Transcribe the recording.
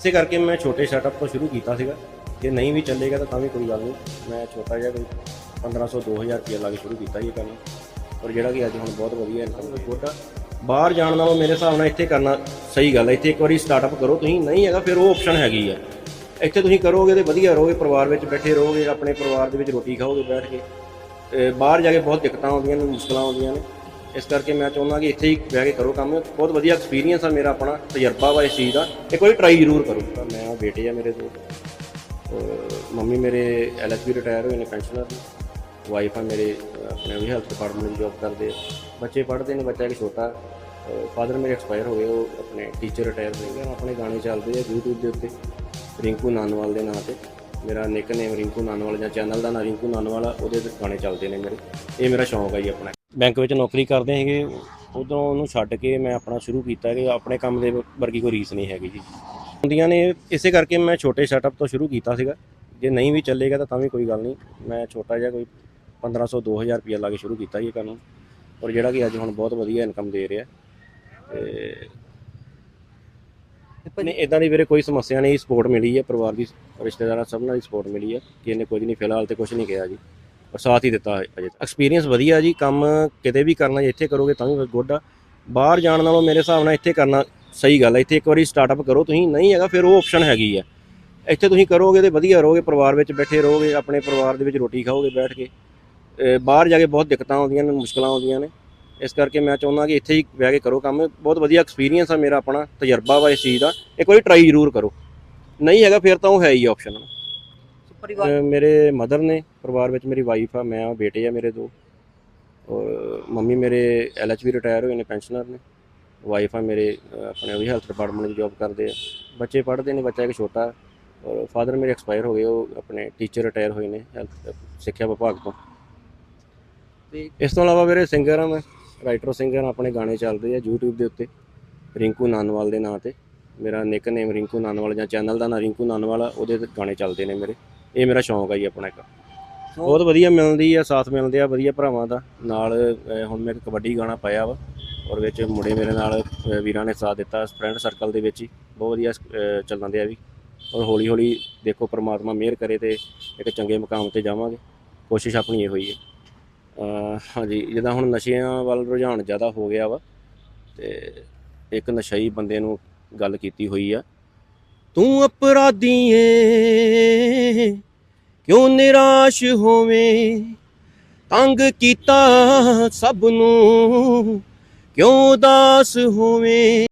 ਇਸੇ ਕਰਕੇ ਮੈਂ ਛੋਟੇ ਸੈਟਅਪ ਤੋਂ ਸ਼ੁਰੂ ਕੀਤਾ ਸੀਗਾ। ਜੇ ਨਹੀਂ ਵੀ ਚੱਲੇਗਾ ਤਾਂ ਤਾਂ ਵੀ ਕੋਈ ਗੱਲ ਨਹੀਂ। ਮੈਂ ਛੋਟਾ ਜਿਹਾ ਕੋਈ 1500 2000 ਰੁਪਏ ਲਾ ਕੇ ਸ਼ੁਰੂ ਕੀਤਾ ਜੀ ਇਹ ਕੰਮ। ਔਰ ਜਿਹੜਾ ਕਿ ਅੱਜ ਹੁਣ ਬਹੁਤ ਵਧੀਆ ਇਨਕਮ ਦਾ ਛੋਟਾ ਬਾਹਰ ਜਾਣ ਨਾਲੋਂ ਮੇਰੇ ਹਿਸਾਬ ਨਾਲ ਇੱਥੇ ਕਰਨਾ ਸਹੀ ਗੱਲ ਹੈ ਇੱਥੇ ਇੱਕ ਵਾਰੀ ਸਟਾਰਟਅਪ ਕਰੋ। ਤੁਸੀਂ ਨਹੀਂ ਹੈਗਾ, ਫਿਰ ਉਹ ਆਪਸ਼ਨ ਹੈਗੀ ਆ। ਇੱਥੇ ਤੁਸੀਂ ਕਰੋਗੇ ਤੇ ਵਧੀਆ ਰਹੋਗੇ, ਪਰਿਵਾਰ ਵਿੱਚ ਬੈਠੇ ਰਹੋਗੇ, ਆਪਣੇ ਪਰਿਵਾਰ ਦੇ ਵਿੱਚ ਰੋਟੀ ਖਾਓਗੇ, ਬੈਠ ਕੇ। ਬਾਹਰ ਜਾ ਕੇ ਬਹੁਤ ਦਿੱਕਤਾਂ ਆਉਂਦੀਆਂ ਨੇ, ਮੁਸ਼ਕਲਾਂ ਆਉਂਦੀਆਂ ਨੇ। ਇਸ ਕਰਕੇ ਮੈਂ ਚਾਹੁੰਦਾ ਕਿ ਇੱਥੇ ਹੀ ਬਹਿ ਕੇ ਕਰੋ ਕੰਮ। ਬਹੁਤ ਵਧੀਆ ਐਕਸਪੀਰੀਅੰਸ ਆ ਮੇਰਾ ਆਪਣਾ ਤਜਰਬਾ ਵਾ ਇਸ ਚੀਜ਼ ਦਾ। ਇੱਕ ਵਾਰੀ ਟਰਾਈ ਜ਼ਰੂਰ ਕਰੋ। ਮੈਂ ਉਹ ਬੇਟੇ ਆ ਮੇਰੇ ਦੋ। ਮੰਮੀ ਮੇਰੇ ਐਲਐਸਪੀ ਰਿਟਾਇਰ ਹੋਏ ਨੇ ਪੈਨਸ਼ਨਰ ਵਾਈਫ ਆ ਮੇਰੇ ਅਹ, ਆਪਣੇ ਵੀ ਹੈਲਥ ਡਿਪਾਰਟਮੈਂਟ ਦੀ ਜੌਬ ਕਰਦੇ ਆ। ਬੱਚੇ ਪੜ੍ਹਦੇ ਨੇ ਬੱਚਾ ਇੱਕ ਛੋਟਾ। ਫਾਦਰ ਮੇਰੇ ਐਕਸਪਾਇਰ ਹੋ ਗਏ ਉਹ ਆਪਣੇ ਟੀਚਰ ਰਿਟਾਇਰ ਹੋ ਗਏ ਆਪਣੇ ਗਾਣੇ ਚੱਲਦੇ ਆ YouTube ਦੇ ਉੱਤੇ। ਰਿੰਕੂ ਨਾਨਵਾਲ ਦੇ ਨਾਂ ਤੇ। ਮੇਰਾ ਨਿਕਨੇਮ ਰਿੰਕੂ ਨਾਨਵਾਲ ਜਾਂ ਚੈਨਲ ਦਾ ਨਾਂ ਰਿੰਕੂ ਨਾਨਵਾਲ ਆ ਉਹਦੇ ਤੇ ਗਾਣੇ ਚੱਲਦੇ ਨੇ ਮੇਰੇ। ਇਹ ਮੇਰਾ ਸ਼ੌਂਕ ਹੈ ਜੀ ਆਪਣਾ। ਬੈਂਕ ਵਿੱਚ ਨੌਕਰੀ ਕਰਦੇ ਹੈਗੇ ਉਦੋਂ ਉਹਨੂੰ ਛੱਡ ਕੇ ਮੈਂ ਆਪਣਾ ਸ਼ੁਰੂ ਕੀਤਾ ਕਿ ਆਪਣੇ ਕੰਮ ਦੇ ਵਰਗੀ ਕੋਈ ਰੀਸ ਨਹੀਂ ਹੈਗੀ ਜੀ। ਹੁੰਦੀਆਂ ਨੇ, ਇਸੇ ਕਰਕੇ ਮੈਂ ਛੋਟੇ ਸੈਟਅਪ ਤੋਂ ਸ਼ੁਰੂ ਕੀਤਾ ਸੀਗਾ। ਜੇ ਨਹੀਂ ਵੀ ਚੱਲੇਗਾ ਤਾਂ ਤਾਂ ਵੀ ਕੋਈ ਗੱਲ ਨਹੀਂ। ਮੈਂ ਛੋਟਾ ਜਿਹਾ ਕੋਈ 1500 2000 ਰੁਪਏ ਲਾ ਕੇ ਸ਼ੁਰੂ ਕੀਤਾ ਜੀ ਇਹ ਕੰਮ। ਔਰ ਜਿਹੜਾ ਕਿ ਅੱਜ ਹੁਣ ਬਹੁਤ ਵਧੀਆ ਇਨਕਮ ਦੇ ਰਿਹਾ। ਤੇ ਨਹੀਂ ਇਦਾਂ ਦੀ ਵੀਰੇ ਕੋਈ ਸਮੱਸਿਆ ਨਹੀਂ ਸਪੋਰਟ ਮਿਲੀ ਹੈ, ਪਰਿਵਾਰ ਦੀ, ਰਿਸ਼ਤੇਦਾਰਾਂ ਸਭ ਨਾਲ ਸਪੋਰਟ ਮਿਲੀ ਹੈ। ਕਿ ਇਹਨੇ ਕੁਝ ਨਹੀਂ, ਫਿਲਹਾਲ ਤੇ ਕੁਝ ਨਹੀਂ ਕਿਹਾ ਜੀ। ਪਰ ਸਾਥ ਹੀ ਦਿੱਤਾ ਅਜੇ ਐਕਸਪੀਰੀਅੰਸ ਵਧੀਆ ਜੀ, ਕੰਮ ਕਿਤੇ ਵੀ ਕਰਨਾ, ਜੇ ਇੱਥੇ ਕਰੋਗੇ ਤਾਂ ਵੀ ਗੁੱਡ ਆ। ਬਾਹਰ ਜਾਣ ਨਾਲੋਂ ਮੇਰੇ ਹਿਸਾਬ ਨਾਲ ਇੱਥੇ ਕਰਨਾ ਸਹੀ ਗੱਲ ਹੈ ਇੱਥੇ ਇੱਕ ਵਾਰੀ ਸਟਾਰਟਅਪ ਕਰੋ, ਤੁਸੀਂ ਨਹੀਂ ਹੈਗਾ, ਫਿਰ ਉਹ ਆਪਸ਼ਨ ਹੈਗੀ ਆ। ਇੱਥੇ ਤੁਸੀਂ ਕਰੋਗੇ ਤੇ ਵਧੀਆ ਰਹੋਗੇ, ਪਰਿਵਾਰ ਵਿੱਚ ਬੈਠੇ ਰਹੋਗੇ, ਆਪਣੇ ਪਰਿਵਾਰ ਦੇ ਵਿੱਚ ਰੋਟੀ ਖਾਓਗੇ ਬੈਠ ਕੇ। ਬਾਹਰ ਜਾ ਕੇ ਬਹੁਤ ਦਿੱਕਤਾਂ ਆਉਂਦੀਆਂ ਨੇ, ਮੁਸ਼ਕਲਾਂ ਆਉਂਦੀਆਂ ਨੇ। ਇਸ ਕਰਕੇ ਮੈਂ ਚਾਹੁੰਦਾ ਕਿ ਇੱਥੇ ਹੀ ਬਹਿ ਕੇ ਕਰੋ ਕੰਮ। ਬਹੁਤ ਵਧੀਆ ਐਕਸਪੀਰੀਅੰਸ ਆ ਮੇਰਾ ਆਪਣਾ, ਤਜਰਬਾ ਵਾ ਇਸ ਚੀਜ਼ ਦਾ। ਇੱਕ ਵਾਰੀ ਟਰਾਈ ਜ਼ਰੂਰ ਕਰੋ। ਨਹੀਂ ਹੈਗਾ, ਫਿਰ ਤਾਂ ਉਹ ਹੈ ਹੀ ਆਪਸ਼ਨ ਪਰਿਵਾਰ? ਮੇਰੇ ਮਦਰ ਨੇ ਪਰਿਵਾਰ ਵਿੱਚ ਮੇਰੀ ਵਾਈਫ ਆ ਮੈਂ ਆ ਬੇਟੇ ਆ ਮੇਰੇ ਦੋ। ਔਰ ਮੰਮੀ ਮੇਰੇ ਐਲਐਚਬੀ ਰਿਟਾਇਰ ਹੋਏ ਨੇ ਪੈਨਸ਼ਨਰ ਨੇ। ਵਾਈਫ ਆ ਮੇਰੇ ਆਪਣੇ ਵੀ ਹੈਲਥ ਡਿਪਾਰਟਮੈਂਟ ਦੀ ਜੌਬ ਕਰਦੇ ਆ। ਬੱਚੇ ਪੜ੍ਹਦੇ ਨੇ ਬੱਚਾ ਇੱਕ ਛੋਟਾ। ਔਰ ਫਾਦਰ ਮੇਰੇ ਐਕਸਪਾਇਰ ਹੋ ਗਏ ਉਹ ਆਪਣੇ ਟੀਚਰ ਰਿਟਾਇਰ ਹੋਏ ਨੇ ਹੈਲਥ ਸਿੱਖਿਆ ਵਿਭਾਗ ਤੋਂ। ਇਸ ਤੋਂ ਇਲਾਵਾ ਵੀਰੇ ਸਿੰਗਰ ਆ ਮੈਂ ਰਾਈਟਰ ਸਿੰਗਰ ਆਪਣੇ ਗਾਣੇ ਚੱਲਦੇ ਆ YouTube ਦੇ ਉੱਤੇ ਰਿੰਕੂ ਨਾਨਵਾਲ ਦੇ ਨਾਂ ਤੇ। ਮੇਰਾ ਨਿਕਨੇਮ ਰਿੰਕੂ ਨਾਨਵਾਲ ਜਾਂ ਚੈਨਲ ਦਾ ਨਾਂ ਰਿੰਕੂ ਨਾਨਵਾਲ ਆ ਉਹਦੇ ਤੇ ਗਾਣੇ ਚੱਲਦੇ ਨੇ ਮੇਰੇ। ਇਹ ਮੇਰਾ ਸ਼ੌਂਕ ਆ ਜੀ ਆਪਣਾ ਇੱਕ। ਬਹੁਤ ਵਧੀਆ ਮਿਲਦੀ ਆ ਸਾਥ ਮਿਲਦੇ ਆ ਵਧੀਆ ਭਰਾਵਾਂ ਦਾ। ਨਾਲ ਅਹ, ਹੁਣ ਮੈਂ ਇੱਕ ਕਬੱਡੀ ਗਾਣਾ ਪਾਇਆ ਵਾ ਔਰ ਵਿੱਚ ਮੁੰਡੇ ਮੇਰੇ ਨਾਲ ਅਹ, ਵੀਰਾਂ ਨੇ ਸਾਥ ਦਿੱਤਾ ਫਰੈਂਡ ਸਰਕਲ ਦੇ ਵਿੱਚ ਹੀ। ਬਹੁਤ ਵਧੀਆ ਅਹ, ਚੱਲਣ ਦੇ ਆ ਵੀ। ਔਰ ਹੌਲੀ ਹੌਲੀ ਦੇਖੋ ਪ੍ਰਮਾਤਮਾ ਮਿਹਰ ਕਰੇ ਤੇ ਇੱਕ ਚੰਗੇ ਮੁਕਾਮ ਤੇ ਜਾਵਾਂਗੇ। ਕੋਸ਼ਿਸ਼ ਆਪਣੀ ਇਹ ਹੋਈ ਹੈ। ਅਹ, ਹਾਂਜੀ ਜਿੱਦਾਂ ਹੁਣ ਨਸ਼ਿਆਂ ਵੱਲ ਰੁਝਾਨ ਜ਼ਿਆਦਾ ਹੋ ਗਿਆ ਵਾ ਤੇ ਇੱਕ ਨਸ਼ਈ ਬੰਦੇ ਨੂੰ ਗੱਲ ਕੀਤੀ ਹੋਈ ਆ। ਤੂੰ ਅਪਰਾਧੀ ਏ। ਕਿਉਂ ਨਿਰਾਸ਼ ਹੋਵੇਂ? ਤੰਗ ਕੀਤਾ ਸਭ ਨੂੰ। ਕਿਉਂ ਉਦਾਸ ਹੋਵੇਂ?